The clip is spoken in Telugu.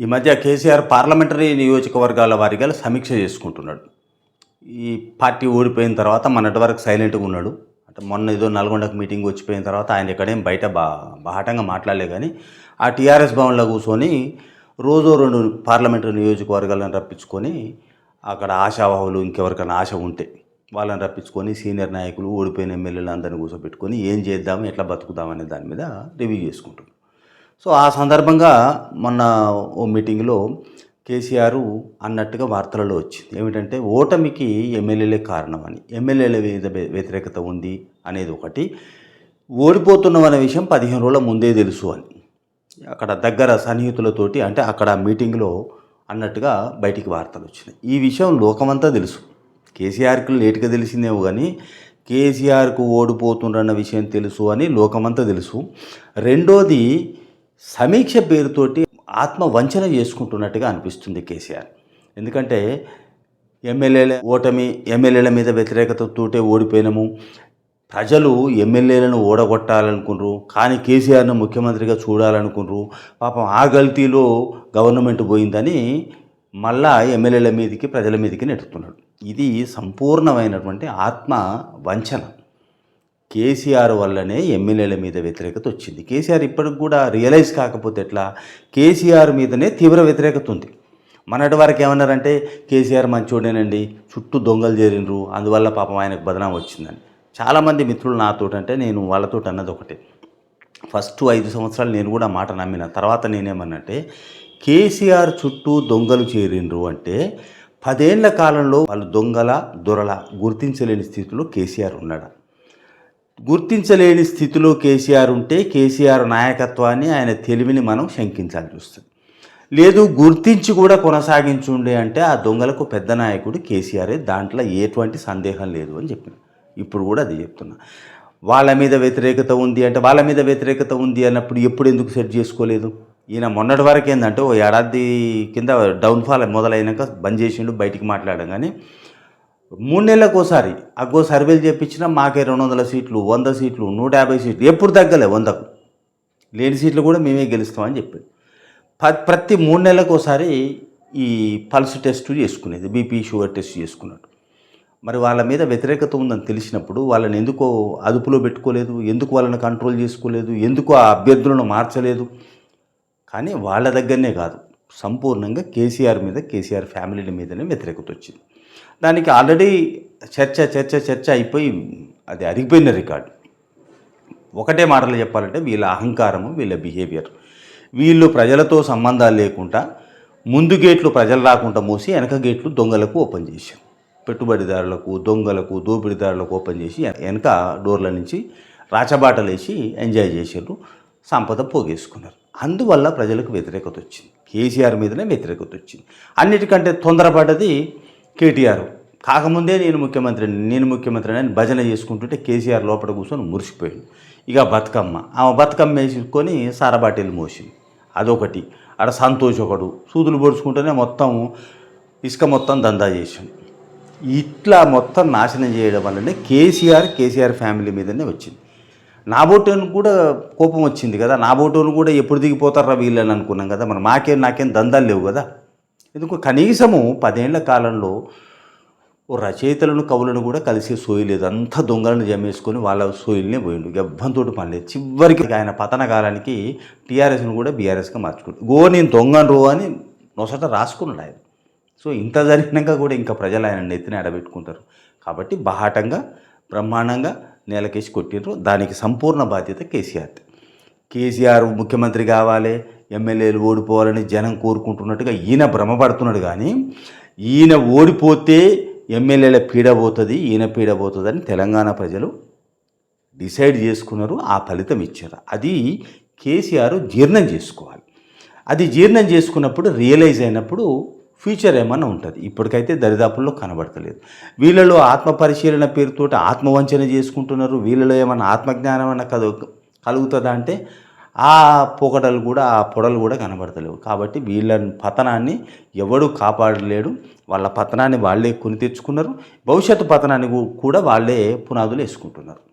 ఈ మధ్య కేసీఆర్ పార్లమెంటరీ నియోజకవర్గాల వారిగా సమీక్ష చేసుకుంటున్నాడు. ఈ పార్టీ ఓడిపోయిన తర్వాత మొన్నటి వరకు సైలెంట్గా ఉన్నాడు. అంటే మొన్న ఏదో నల్గొండకు మీటింగ్ వచ్చిపోయిన తర్వాత ఆయన ఎక్కడేం బయట బా బాహటంగా మాట్లాడలే కానీ ఆ టీఆర్ఎస్ భవన్లో కూర్చొని రోజు రెండు పార్లమెంటరీ నియోజకవర్గాలను రప్పించుకొని అక్కడ ఆశావాహులు ఇంకెవరికైనా ఆశ ఉంటే వాళ్ళని రప్పించుకొని సీనియర్ నాయకులు ఓడిపోయిన ఎమ్మెల్యేలు అందరిని కూర్చోబెట్టుకొని ఏం చేద్దాం ఎట్లా బతుకుదాం అనే దాని మీద రివ్యూ చేసుకుంటాం సో ఆ సందర్భంగా మొన్న ఓ మీటింగ్లో కేసీఆర్ అన్నట్టుగా వార్తలలో వచ్చింది. ఏమిటంటే ఓటమికి ఎమ్మెల్యేలే కారణమని ఎమ్మెల్యేల వ్యతిరేకత ఉంది అనేది ఒకటి. ఓడిపోతున్న అనే విషయం పదిహేను రోజుల ముందే తెలుసు అని. అక్కడ దగ్గర సన్నిహితులతోటి అంటే అక్కడ మీటింగ్లో అన్నట్టుగా బయటికి వార్తలు వచ్చినాయి. ఈ విషయం లోకమంతా తెలుసు. కేసీఆర్కి లేటుగా తెలిసిందేమో కానీ కేసీఆర్కు ఓడిపోతుండన్న విషయం తెలుసు అని లోకమంతా తెలుసు. రెండోది సమీక్ష పేరుతోటి ఆత్మ వంచన చేసుకుంటున్నట్టుగా అనిపిస్తుంది కేసీఆర్. ఎందుకంటే ఎమ్మెల్యేల ఓటమి ఎమ్మెల్యేల మీద వ్యతిరేకతతోటే ఓడిపోయినాము. ప్రజలు ఎమ్మెల్యేలను ఓడగొట్టాలనుకున్నారు కానీ కేసీఆర్ను ముఖ్యమంత్రిగా చూడాలనుకున్నారు పాపం ఆ గల్తీలో గవర్నమెంట్ పోయిందని మళ్ళా ఎమ్మెల్యేల మీదకి ప్రజల మీదకి నెట్టుతున్నాడు ఇది సంపూర్ణమైనటువంటి ఆత్మ వంచన కేసీఆర్ వల్లనే ఎమ్మెల్యేల మీద వ్యతిరేకత వచ్చింది. కేసీఆర్ ఇప్పటికి కూడా రియలైజ్ కాకపోతే ఎట్లా? కేసీఆర్ మీదనే తీవ్ర వ్యతిరేకత ఉంది. మనటి వారికి ఏమన్నారంటే కేసీఆర్ మంచోడేనండి చుట్టూ దొంగలు చేరినరు అందువల్ల పాపం ఆయనకు బదనాం వచ్చిందని. చాలామంది మిత్రులు నాతో అంటే నేను వాళ్ళతో అన్నది ఒకటే. ఫస్ట్ ఐదు సంవత్సరాలు నేను కూడా మాట నమ్మిన తర్వాత నేనేమన్నంటే కేసీఆర్ చుట్టూ దొంగలు చేరిండ్రు అంటే పదేళ్ళ కాలంలో వాళ్ళు దొంగల దొరల గుర్తించలేని స్థితిలో కేసీఆర్ ఉన్నాడు? గుర్తించలేని స్థితిలో కేసీఆర్ ఉంటే కేసీఆర్ నాయకత్వాన్ని ఆయన తెలివిని మనం శంకించాల్సి వస్తుంది లేదు గుర్తించి కూడా కొనసాగించుండే అంటే ఆ దొంగలకు పెద్ద నాయకుడు కేసీఆరే. దాంట్లో ఎటువంటి సందేహం లేదు అని చెప్పిన. ఇప్పుడు కూడా అది చెప్తున్నా. వాళ్ళ మీద వ్యతిరేకత ఉంది అంటే వాళ్ళ మీద వ్యతిరేకత ఉంది అన్నప్పుడు ఎప్పుడు ఎందుకు సెట్ చేసుకోలేదు? ఈయన మొన్నటి వరకు ఏంటంటే ఓ ఏడాది కింద డౌన్ఫాల్ మొదలైనాక బంద్ చేసిండు బయటికి మాట్లాడడం. కానీ మూడు నెలలకు ఒకసారి. అగ్గో సర్వేలు చేయించినా మాకే రెండు వందల సీట్లు వంద సీట్లు నూట యాభై సీట్లు ఎప్పుడు తగ్గలే వందకు. లేని సీట్లు కూడా మేమే గెలుస్తామని చెప్పాడు. ప- ప్రతి మూడు నెలలకు ఒకసారి ఈ పల్స్ టెస్ట్ చేసుకునేది బీపీ షుగర్ టెస్ట్ చేసుకున్నాడు. మరి వాళ్ళ మీద వ్యతిరేకత ఉందని తెలిసినప్పుడు వాళ్ళని ఎందుకో అదుపులో పెట్టుకోలేదు ఎందుకు వాళ్ళని కంట్రోల్ చేసుకోలేదు ఎందుకు ఆ అభ్యర్థులను మార్చలేదు? కానీ వాళ్ళ దగ్గరనే కాదు. సంపూర్ణంగా కేసీఆర్ మీద కేసీఆర్ ఫ్యామిలీల మీదనే వ్యతిరేకత వచ్చింది దానికి ఆల్రెడీ చర్చ చర్చ చర్చ అయిపోయి అది అరిగిపోయిన రికార్డు. ఒకటే మాటలు చెప్పాలంటే వీళ్ళ అహంకారము వీళ్ళ బిహేవియర్ వీళ్ళు ప్రజలతో సంబంధాలు లేకుండా ముందు గేట్లు ప్రజలు రాకుండా మూసి వెనక గేట్లు దొంగలకు ఓపెన్ చేశారు. పెట్టుబడిదారులకు దొంగలకు దోపిడీదారులకు ఓపెన్ చేసి వెనక డోర్ల నుంచి రాచబాటలేసి ఎంజాయ్ చేసారు సంపద పోగేసుకున్నారు. అందువల్ల ప్రజలకు వ్యతిరేకత వచ్చింది కేసీఆర్ మీదనే వ్యతిరేకత వచ్చింది అన్నిటికంటే తొందరపడ్డది కేటీఆర్. కాకముందే నేను ముఖ్యమంత్రిని నేను ముఖ్యమంత్రిని అని భజన చేసుకుంటుంటే కేసీఆర్ లోపల కూర్చొని మురిసిపోయింది ఇక బతుకమ్మ. ఆమె బతుకమ్మ వేసుకొని సారబాటీలు మోసింది. అదొకటి. ఆడ సంతోష్ ఒకడు. సూదులు పొడుచుకుంటేనే మొత్తం ఇసుక మొత్తం దందా చేసింది ఇట్లా మొత్తం నాశనం చేయడం వల్లనే కేసీఆర్ కేసీఆర్ ఫ్యామిలీ మీదనే వచ్చింది. నాబోటోని కూడా కోపం వచ్చింది కదా నాబోటోని కూడా ఎప్పుడు దిగిపోతారా వీళ్ళని అనుకున్నాం కదా మరి మాకేం నాకేం దందాలు లేవు కదా. ఎందుకు కనీసము పదేళ్ళ కాలంలో ఓ రచయితలను కవులను కూడా కలిసే సోయలేదు అంత అంతా దొంగలను జమేసుకొని వాళ్ళ సోయిల్నే పోయిండు. గర్భంతోటి పనిలేదు చివరికి ఆయన పతన కాలానికి టీఆర్ఎస్ను కూడా బీఆర్ఎస్గా మార్చుకుంటు గో నేను దొంగను రో అని నొసట రాసుకున్నాడు ఆయన. సో ఇంత జరిగినాక కూడా ఇంకా ప్రజలు ఆయన నెత్తిని అడబెట్టుకుంటారు కాబట్టి బహాటంగా బ్రహ్మాండంగా నేలకేసి కొట్టిండ్రు. దానికి సంపూర్ణ బాధ్యత కేసీఆర్ కేసీఆర్ ముఖ్యమంత్రి కావాలి ఎమ్మెల్యేలు ఓడిపోవాలని జనం కోరుకుంటున్నట్టుగా ఈయన భ్రమపడుతున్నాడు కానీ ఈయన ఓడిపోతే ఎమ్మెల్యేల పీడ పోతుంది ఈయన పీడ పోతుందని తెలంగాణ ప్రజలు డిసైడ్ చేసుకున్నారు ఆ ఫలితం ఇచ్చారు. అది కేసీఆర్ జీర్ణం చేసుకోవాలి. అది జీర్ణం చేసుకున్నప్పుడు రియలైజ్ అయినప్పుడు ఫ్యూచర్ ఏమన్నా ఉంటుంది. ఇప్పటికైతే దరిదాపుల్లో కనబడతలేదు. వీళ్ళలో ఆత్మ పరిశీలన పేరుతోటి ఆత్మవంచన చేసుకుంటున్నారు. వీళ్ళలో ఏమన్నా ఆత్మజ్ఞానం అన్న కదు కలుగుతుందా అంటే ఆ పొగడలు కూడా ఆ పొడలు కూడా కనబడతలేవు. కాబట్టి వీళ్ళ పతనాన్ని ఎవడు కాపాడలేడు. వాళ్ళ పతనాన్ని వాళ్ళే కొని తెచ్చుకున్నారు. భవిష్యత్తు పతనాన్ని కూడా వాళ్ళే పునాదులు వేసుకుంటున్నారు.